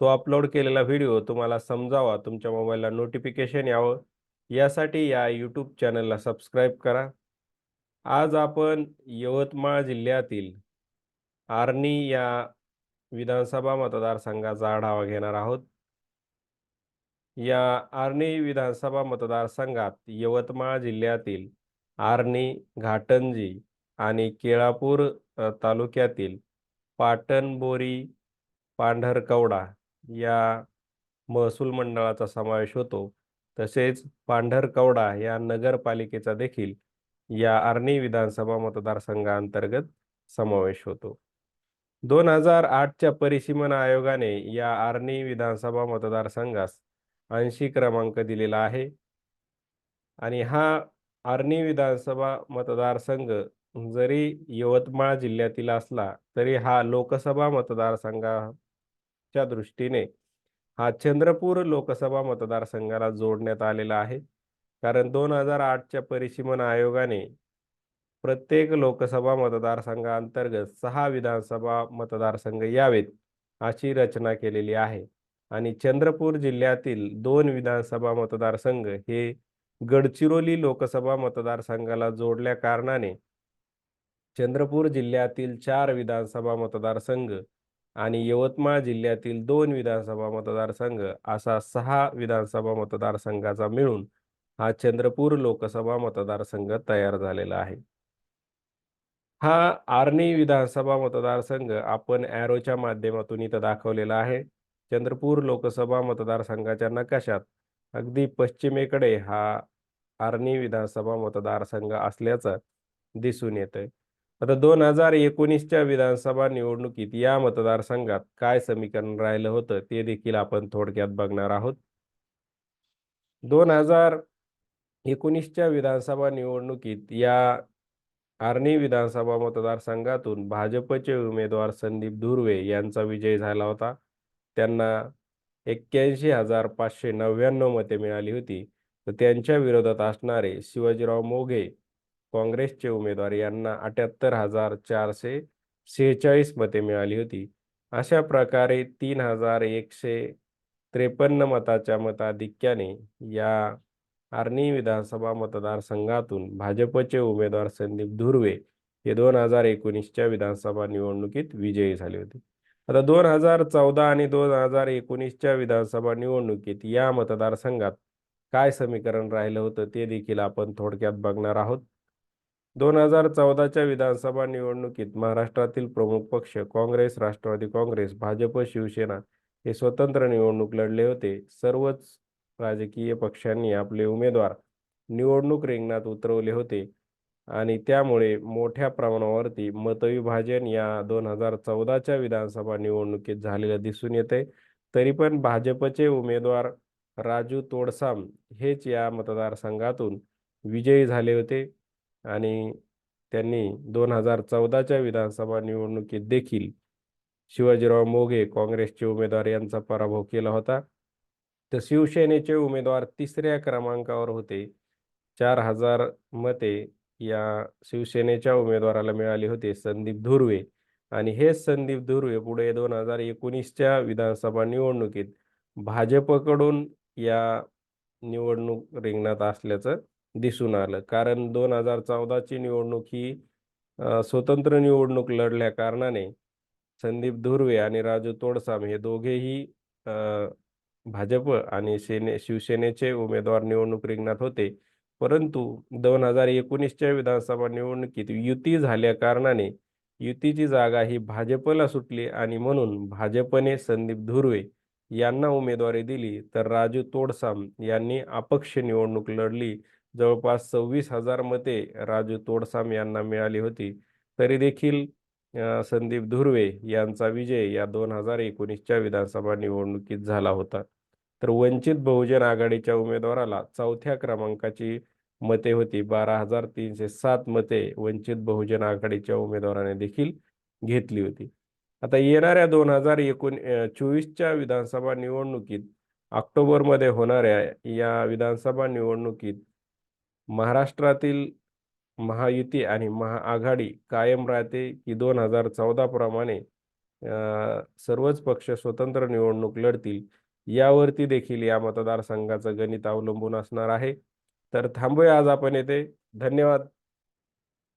तो अपलोड केलेला व्हिडिओ तुम्हाला समजावा. तुमच्या मोबाईलला नोटिफिकेशन यावं. यासाठी या यूट्यूब चॅनलला सबस्क्राईब करा. आज आपण यवतमाळ जिल्ह्यातील आर्णी या विधानसभा मतदारसंघाचा आढावा घेणार आहोत. या आर्णी विधानसभा मतदारसंघात यवतमाळ जिल्ह्यातील आर्णी घाटंजी आणि केळापूर तालुक्यातील पाटणबोरी पांढरकवडा या महसूल मंडळाचा समावेश होतो. तसेच पांढरकवडा या नगरपालिकेचा देखील या आर्णी विधानसभा मतदारसंघाअंतर्गत समावेश होतो. दोन हजार आठच्या परिसीमन आयोगाने या आर्णी विधानसभा मतदारसंघास ऐंशी क्रमांक दिलेला आहे. आणि हा आर्णी विधानसभा मतदारसंघ जरी यवतमाळ जिल्ह्यातील असला तरी हा लोकसभा मतदारसंघा मतदारसंघाच्या दृष्टीने हा चंद्रपूर लोकसभा मतदारसंघाला जोडण्यात आलेला आहे. कारण दोन हजार आठच्या परिसीमन आयोगाने प्रत्येक लोकसभा मतदारसंघाअंतर्गत सहा विधानसभा मतदारसंघ यावेत अशी रचना केलेली आहे. आणि चंद्रपूर जिल्ह्यातील दोन विधानसभा मतदारसंघ हे गडचिरोली लोकसभा मतदारसंघाला जोडल्या कारणाने चंद्रपूर जिल्ह्यातील चार विधानसभा मतदारसंघ आणि यवतमाळ जिल्ह्यातील दोन विधानसभा मतदारसंघ असा सहा विधानसभा मतदारसंघाचा मिळून हा चंद्रपूर लोकसभा मतदारसंघ तयार झालेला आहे. हा आर्णी विधानसभा मतदारसंघ आपण ॲरोच्या माध्यमातून इथं दाखवलेला आहे. चंद्रपूर लोकसभा मतदारसंघाच्या नकाशात अगदी पश्चिमेकडे हा आर्णी विधानसभा मतदारसंघ असल्याचं दिसून येतंय. आता दोन हजार एकोणीसच्या विधानसभा निवडणुकीत या मतदारसंघात काय समीकरण राहिलं होतं ते देखील आपण थोडक्यात बघणार आहोत. दोन हजार एकोणीसच्या विधानसभा निवडणुकीत या आर्णी विधानसभा मतदारसंघातून भाजपचे उमेदवार संदीप धुर्वे यांचा विजय झाला होता. त्यांना एक्क्याऐंशी हजार पाचशे नव्याण्णव मते मिळाली होती. तर त्यांच्या विरोधात असणारे शिवाजीराव मोघे काँग्रेसचे उमेदवार यांना अठ्याहत्तर हजार चारशे सेहेचाळीस मते मिळाली होती. अशा प्रकारे तीन हजार एकशे त्रेपन्न मताच्या मताधिक्याने या आर्णी विधानसभा मतदारसंघातून भाजपचे उमेदवार संदीप धुर्वे हे दोन हजार एकोणीसच्या विधानसभा निवडणुकीत विजयी झाले होते. आता दोन हजार चौदा आणि दोन हजार एकोणीसच्या विधानसभा निवडणुकीत या मतदारसंघात काय समीकरण राहिलं होतं ते देखील आपण थोडक्यात बघणार आहोत. दोन हजार चौदाच्या विधानसभा निवडणुकीत महाराष्ट्रातील प्रमुख पक्ष काँग्रेस राष्ट्रवादी काँग्रेस भाजप शिवसेना हे स्वतंत्र निवडणूक लढले होते. सर्वच राजकीय पक्षांनी आपले उमेदवार निवडणूक रिंगणात उतरवले होते आणि त्यामुळे मोठ्या प्रमाणावरती मतविभाजन या दोन हजार चौदाच्या विधानसभा निवडणुकीत झालेलं दिसून येते तरी पण भाजपचे उमेदवार राजू तोडसाम हेच या मतदारसंघातून विजयी झाले होते. आणि त्यांनी दोन हजार चौदाच्या विधानसभा निवडणुकीत देखील शिवाजीराव मोघे काँग्रेसचे उमेदवार यांचा पराभव केला होता. तर शिवसेनेचे उमेदवार तिसऱ्या क्रमांकावर होते. चार हजार मते या शिवसेनेच्या उमेदवाराला मिळाले होते संदीप धुर्वे. आणि हेच संदीप धुर्वे पुढे दोन हजार एकोणीसच्या विधानसभा निवडणुकीत भाजपकडून या निवडणूक रिंगणात असल्याचं दिसून आलं. कारण दोन हजार चौदाची निवडणूक ही स्वतंत्र निवडणूक लढल्या कारणाने संदीप धुर्वे आणि राजू तोडसाम हे दोघेही भाजप आणि सेने शिवसेनेचे उमेदवार निवडणूक रिंगणात होते. परंतु दोन हजार एकोणीसच्या विधानसभा निवडणुकीत युती झाल्या कारणाने युतीची जागा ही भाजपला सुटली आणि म्हणून भाजपने संदीप धुर्वे यांना उमेदवारी दिली. तर राजू तोडसाम यांनी अपक्ष निवडणूक लढली. जवळपास सव्वीस हजार मते राजू तोडसाम यांना मिळाली होती. तरी देखील संदीप धुर्वे यांचा विजय या दोन हजार एकोणीसच्या विधानसभा निवडणुकीत झाला होता. तर वंचित बहुजन आघाडीच्या उमेदवाराला चौथ्या क्रमांकाची मते होती. बारा हजार तीनशे सात मते वंचित बहुजन आघाडीच्या उमेदवाराने देखील घेतली होती. आता येणाऱ्या दोन हजार एकोण चोवीसच्या विधानसभा निवडणुकीत ऑक्टोबरमध्ये होणाऱ्या या विधानसभा निवडणुकीत महाराष्ट्रातील महायुती आणि महाआघाडी कायम राहते की दोन हजार चौदा प्रमाणे सर्वच पक्ष स्वतंत्र निवडणूक लढतील यावरती देखील या मतदारसंघाचं गणित अवलंबून असणार आहे. तर थांबूया आज आपण येथे. धन्यवाद.